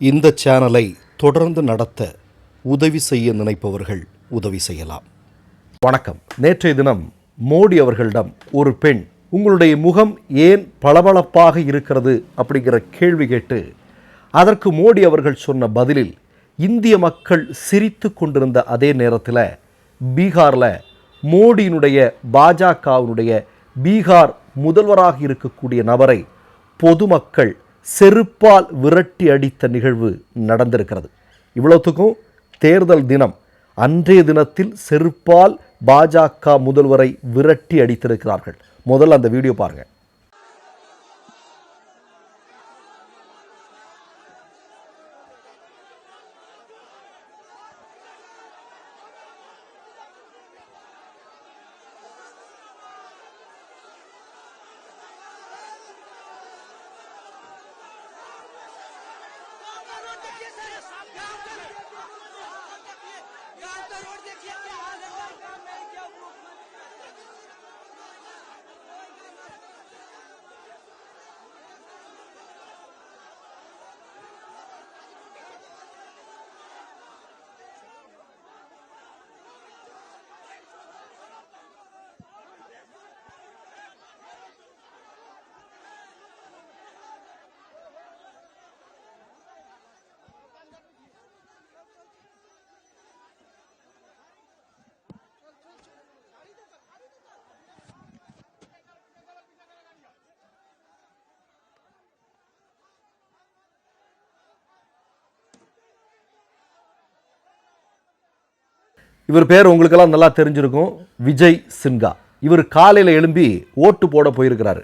இந்த சேனலை தொடர்ந்து நடத்த உதவி செய்ய நினைப்பவர்கள் உதவி செய்யலாம். வணக்கம். நேற்றைய தினம் மோடி அவர்களிடம் ஒரு பெண் உங்களுடைய முகம் ஏன் பளபளப்பாக இருக்கிறது? அப்படிங்கிற கேள்வி கேட்டு அதற்கு மோடி அவர்கள் சொன்ன பதிலில் இந்திய மக்கள் சிரித்து கொண்டிருந்த அதே நேரத்தில் பீகாரில் மோடியினுடைய பாஜகவினுடைய பீகார் முதல்வராக இருக்கக்கூடிய நபரை பொதுமக்கள் செருப்பால் விரட்டி அடித்த நிகழ்வு நடந்திருக்கிறது. இவ்வளோத்துக்கும் தேர்தல் தினம் அன்றைய தினத்தில் செருப்பால் பாஜக முதல்வரை விரட்டி அடித்திருக்கிறார்கள். முதல்ல அந்த வீடியோ பாருங்கள் இவர் பேர் உங்களுக்கெல்லாம் நல்லா தெரிஞ்சிருக்கும். விஜய் சின்ஹா. இவர் காலையில் எழும்பி ஓட்டு போட போயிருக்கிறாரு.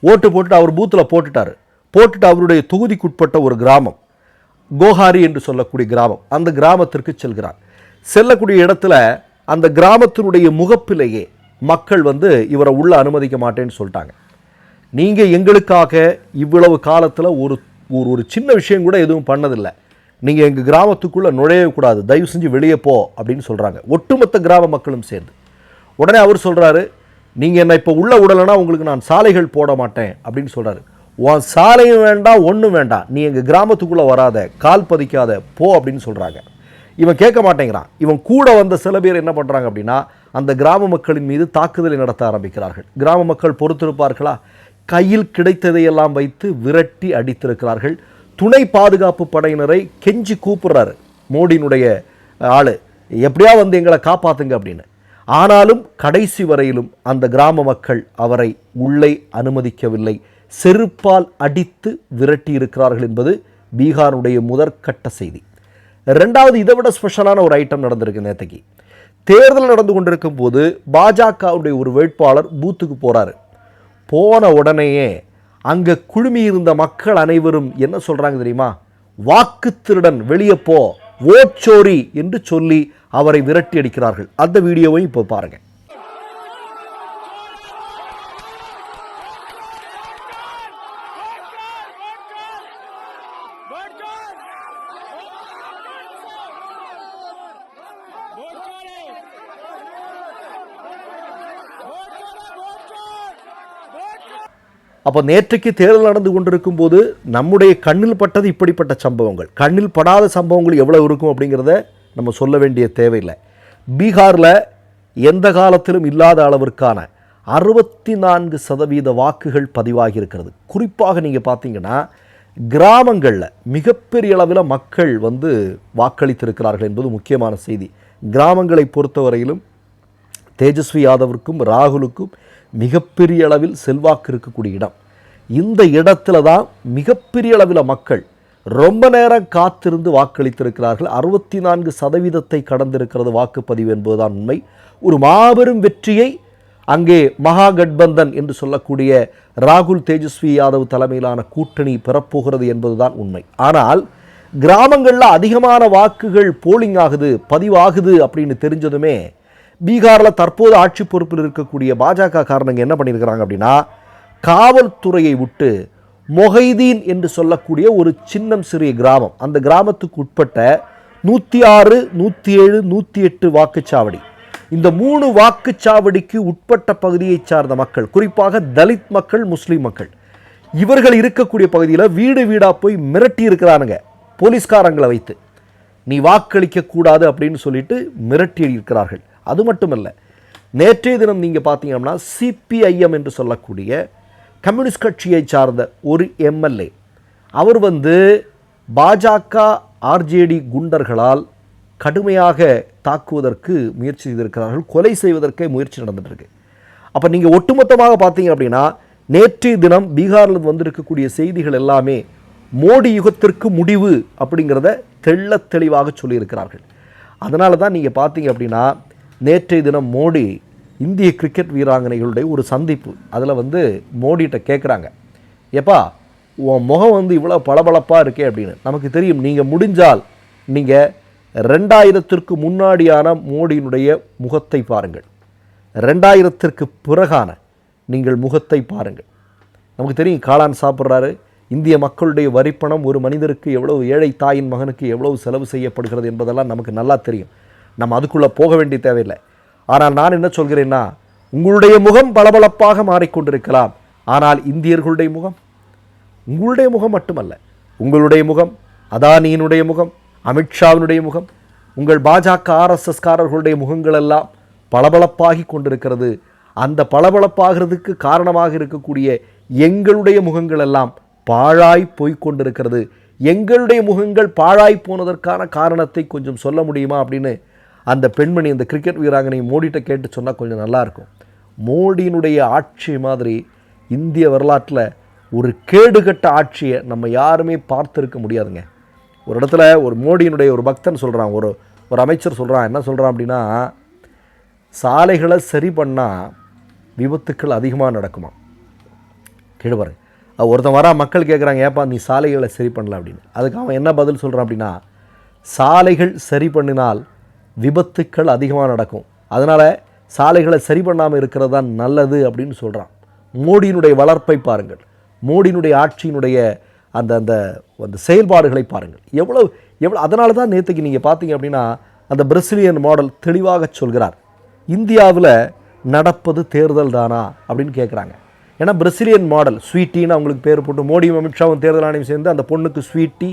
ஓட்டு போட்டுட்டு அவர் பூத்தில் போட்டுட்டார். போட்டுட்டு அவருடைய தொகுதிக்குட்பட்ட ஒரு கிராமம். கோஹாரி என்று சொல்லக்கூடிய கிராமம். அந்த கிராமத்திற்கு செல்கிறார். செல்லக்கூடிய இடத்துல அந்த கிராமத்தினுடைய முகப்பிலேயே மக்கள் வந்து இவரை உள்ளே அனுமதிக்க மாட்டேன்னு சொல்லிட்டாங்க. நீங்கள் எங்களுக்காக இவ்வளவு காலத்தில் ஒரு ஒரு ஒரு சின்ன விஷயம் கூட எதுவும் பண்ணதில்லை. நீங்கள் எங்கள் கிராமத்துக்குள்ளே நுழையக்கூடாது தயவு செஞ்சு வெளியே போ அப்படின்னு சொல்கிறாங்க ஒட்டுமொத்த கிராம மக்களும் சேர்ந்து. உடனே அவர் சொல்கிறாரு நீங்கள் என்னை இப்போ உள்ள விடலைன்னா உங்களுக்கு நான் சாலைகள் போட மாட்டேன் அப்படின்னு சொல்கிறாரு உன் சாலையும் வேண்டாம் ஒன்றும் வேண்டாம் நீ எங்கள் கிராமத்துக்குள்ளே வராத. கால் பதிக்காத. போ அப்படின்னு சொல்கிறாங்க இவன் கேட்க மாட்டேங்கிறான். இவன் கூட வந்த சில பேர் என்ன பண்ணுறாங்க அப்படின்னா அந்த கிராம மக்களின் மீது தாக்குதலை நடத்த ஆரம்பிக்கிறார்கள். கிராம மக்கள் பொறுத்திருப்பார்களா? கையில் கிடைத்ததையெல்லாம் வைத்து விரட்டி அடித்திருக்கிறார்கள். துணை பாதுகாப்பு படையினரை கெஞ்சி கூப்பிடுறாரு. மோடியினுடைய ஆள். எப்படியா வந்து எங்களை காப்பாற்றுங்க அப்படின்னு. ஆனாலும் கடைசி வரையிலும் அந்த கிராம மக்கள் அவரை உள்ளே அனுமதிக்கவில்லை. செருப்பால் அடித்து விரட்டி இருக்கிறார்கள் என்பது பீகாருடைய முதற்கட்ட செய்தி. ரெண்டாவது இதை விட ஸ்பெஷலான ஒரு ஐட்டம் நடந்திருக்கு நேற்றுக்கு தேர்தல் நடந்து கொண்டிருக்கும் போது பாஜகவுடைய ஒரு வேட்பாளர் பூத்துக்கு போகிறாரு போன உடனேயே அங்கே குழுமியிருந்த மக்கள் அனைவரும் என்ன சொல்கிறாங்க தெரியுமா? வாக்கு திருடன் வெளியே போ ஓச்சோரி என்று சொல்லி அவரை விரட்டி அடிக்கிறார்கள். அந்த வீடியோவை இப்போ பாருங்கள் அப்போ நேற்றைக்கு தேர்தல் நடந்து கொண்டிருக்கும் போது நம்முடைய கண்ணில் பட்டது இப்படிப்பட்ட சம்பவங்கள். கண்ணில் படாத சம்பவங்கள் எவ்வளவு இருக்கும் அப்படிங்கிறத நம்ம சொல்ல வேண்டிய தேவையில்லை. பீகாரில் எந்த காலத்திலும் இல்லாத அளவிற்கான அறுபத்தி நான்கு சதவீத வாக்குகள் பதிவாகி இருக்கிறது. குறிப்பாக நீங்கள் பார்த்தீங்கன்னா கிராமங்களில் மிகப்பெரிய அளவில் மக்கள் வந்து வாக்களித்திருக்கிறார்கள் என்பது முக்கியமான செய்தி. கிராமங்களை பொறுத்தவரையிலும் தேஜஸ்வி யாதவிற்கும் ராகுலுக்கும் மிகப்பெரிய அளவில் செல்வாக்கு இருக்கக்கூடிய இடம். இந்த இடத்துல தான் மிகப்பெரிய அளவில் மக்கள் ரொம்ப நேரம் காத்திருந்து வாக்களித்திருக்கிறார்கள். அறுபத்தி நான்கு சதவீதத்தை கடந்திருக்கிறது வாக்குப்பதிவு என்பதுதான் உண்மை. ஒரு மாபெரும் வெற்றியை அங்கே மகா கட்பந்தன் என்று சொல்லக்கூடிய ராகுல் தேஜஸ்வி யாதவ் தலைமையிலான கூட்டணி பெறப்போகிறது என்பதுதான் உண்மை. ஆனால் கிராமங்களில் அதிகமான வாக்குகள் போலிங் ஆகுது பதிவாகுது அப்படின்னு தெரிஞ்சதுமே பீகாரில் தற்போது ஆட்சி பொறுப்பில் இருக்கக்கூடிய பாஜக காரணங்க என்ன பண்ணியிருக்கிறாங்க அப்படின்னா காவல்துறையை விட்டு மொஹைதீன் என்று சொல்லக்கூடிய ஒரு சின்னம் சிறிய கிராமம் அந்த கிராமத்துக்கு உட்பட்ட நூற்றி ஆறு நூற்றி ஏழு நூற்றி எட்டு வாக்குச்சாவடி. இந்த மூணு வாக்குச்சாவடிக்கு உட்பட்ட பகுதியைச் சார்ந்த மக்கள் குறிப்பாக தலித் மக்கள் முஸ்லீம் மக்கள் இவர்கள் இருக்கக்கூடிய பகுதியில் வீடு வீடாக போய் மிரட்டி இருக்கிறானுங்க போலீஸ்காரங்களை வைத்து. நீ வாக்களிக்க கூடாது அப்படின்னு சொல்லிட்டு மிரட்டி இருக்கிறார்கள். அது மட்டுமல்ல நேற்றைய தினம் நீங்கள் பார்த்தீங்கன்னா சிபிஐஎம் என்று சொல்லக்கூடிய கம்யூனிஸ்ட் கட்சியை சார்ந்த ஒரு எம்எல்ஏ அவர் வந்து பாஜக ஆர்ஜேடி குண்டர்களால் கடுமையாக தாக்குவதற்கு முயற்சி செய்திருக்கிறார்கள் கொலை செய்வதற்கே முயற்சி நடந்துகிட்ருக்கு அப்போ நீங்கள் ஒட்டுமொத்தமாக பார்த்தீங்க அப்படின்னா நேற்றைய தினம் பீகாரில் வந்திருக்கக்கூடிய செய்திகள் எல்லாமே மோடி யுகத்திற்கு முடிவு அப்படிங்கிறத தெள்ளத் தெளிவாக சொல்லியிருக்கிறார்கள். அதனால தான் நீங்கள் பார்த்தீங்க அப்படின்னா நேற்றைய தினம் மோடி இந்திய கிரிக்கெட் வீராங்கனைகளுடைய ஒரு சந்திப்பு. அதில் வந்து மோடிகிட்ட கேட்குறாங்க ஏப்பா உன் முகம் வந்து இவ்வளோ பளபளப்பாக இருக்கே அப்படின்னு. நமக்கு தெரியும் நீங்கள் முடிஞ்சால் நீங்கள் ரெண்டாயிரத்திற்கு முன்னாடியான மோடியினுடைய முகத்தை பாருங்கள். ரெண்டாயிரத்திற்கு பிறகான நீங்கள் முகத்தை பாருங்கள். நமக்கு தெரியும் காளான் சாப்பிட்றாரு. இந்திய மக்களுடைய வரிப்பணம் ஒரு மனிதருக்கு எவ்வளவு ஏழை தாயின் மகனுக்கு எவ்வளவு செலவு செய்யப்படுகிறது என்பதெல்லாம் நமக்கு நல்லா தெரியும். நம்ம அதுக்குள்ளே போக வேண்டிய தேவையில்லை. ஆனால் நான் என்ன சொல்கிறேன்னா உங்களுடைய முகம் பளபளப்பாக மாறிக்கொண்டிருக்கலாம். ஆனால் இந்தியர்களுடைய முகம் உங்களுடைய முகம் மட்டுமல்ல உங்களுடைய முகம் அதானியினுடைய முகம் அமித்ஷாவினுடைய முகம் உங்கள் பாஜக ஆர்எஸ்எஸ்காரர்களுடைய முகங்களெல்லாம் பளபளப்பாகி கொண்டிருக்கிறது. அந்த பளபளப்பாகிறதுக்கு காரணமாக இருக்கக்கூடிய எங்களுடைய முகங்களெல்லாம் பாழாய் போய்க் கொண்டிருக்கிறது. எங்களுடைய முகங்கள் பாழாய் போனதற்கான காரணத்தை கொஞ்சம் சொல்ல முடியுமா அப்படின்னு அந்த பெண்மணி அந்த கிரிக்கெட் வீராங்கனை மோடிட்ட கேட்டு சொன்னால் கொஞ்சம் நல்லா இருக்கும் மோடியினுடைய ஆட்சி மாதிரி இந்திய வரலாற்றில் ஒரு கேடுகட்ட ஆட்சியை நம்ம யாருமே பார்த்துருக்க முடியாதுங்க. ஒரு இடத்துல ஒரு மோடியினுடைய ஒரு பக்தன் சொல்கிறான் ஒரு ஒரு அமைச்சர் சொல்கிறான் என்ன சொல்கிறான் அப்படின்னா சாலைகளை சரி பண்ணால் விபத்துக்கள் அதிகமாக நடக்குமா? கீழே பாருங்க ஒருத்தன் வரா மக்கள் கேட்குறாங்க ஏப்பா நீ சாலைகளை சரி பண்ணல அப்படின்னு. அதுக்கு அவன் என்ன பதில் சொல்கிறான் அப்படின்னா சாலைகள் சரி பண்ணினால் விபத்துக்கள் அதிகமாக நடக்கும். அதனால் சாலைகளை சரி பண்ணாமல் இருக்கிறது தான் நல்லது அப்படின்னு சொல்கிறான் மோடியினுடைய வளர்ப்பை பாருங்கள். மோடியினுடைய ஆட்சியினுடைய அந்த அந்த அந்த செயல்பாடுகளை பாருங்கள். எவ்வளோ எவ்வளோ அதனால தான் நேற்றுக்கு நீங்கள் பார்த்தீங்க அப்படின்னா அந்த பிரசிலியன் மாடல் தெளிவாக சொல்கிறார். இந்தியாவில் நடப்பது தேர்தல் தானா அப்படின்னு கேட்குறாங்க ஏன்னா பிரசிலியன் மாடல் ஸ்வீட்டின்னு அவங்களுக்கு பேர் போட்டு மோடியும் அமித்ஷாவும் தேர்தல் ஆணையம் சேர்ந்து அந்த பொண்ணுக்கு ஸ்வீட்டி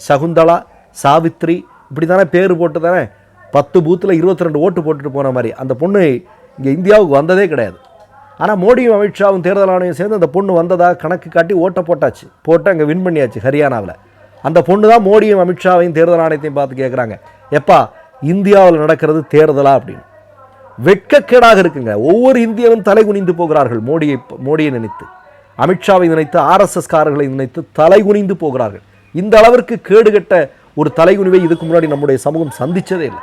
சகுந்தலா சாவித்ரி இப்படி தானே பேர் போட்டு தானே பத்து பூத்தில் இருபத்தி ரெண்டு ஓட்டு போட்டுட்டு போன மாதிரி. அந்த பொண்ணு இங்கே இந்தியாவுக்கு வந்ததே கிடையாது. ஆனால் மோடியும் அமித்ஷாவும் தேர்தல் ஆணையம் சேர்ந்து அந்த பொண்ணு வந்ததாக கணக்கு காட்டி ஓட்டை போட்டாச்சு. போட்டு அங்கே வின் பண்ணியாச்சு ஹரியானாவில். அந்த பொண்ணு தான் மோடியும் அமித்ஷாவையும் தேர்தல் ஆணையத்தையும் பார்த்து கேட்குறாங்க எப்பா இந்தியாவில் நடக்கிறது தேர்தலா அப்படின்னு. வெட்கக்கேடாக இருக்குங்க. ஒவ்வொரு இந்தியாவும் தலை குனிந்து போகிறார்கள். மோடியை மோடியை நினைத்து. அமித்ஷாவை நினைத்து ஆர்எஸ்எஸ் காரர்களை நினைத்து தலை குனிந்து போகிறார்கள். இந்த அளவிற்கு கேடுகட்ட ஒரு தலைகுனிவை இதுக்கு முன்னாடி நம்முடைய சமூகம் சந்திச்சதே இல்லை.